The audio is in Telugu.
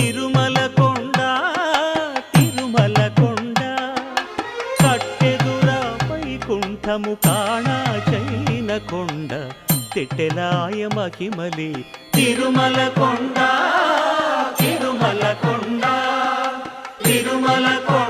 తిరుమల కొండ తిరుమల కొండ. కట్టెదురా వైకుంఠము కాణా చైన కొండ. తెట్టెలాయ మహిమలి తిరుమల కొండ తిరుమల కొండ. తిరుమల కొండ.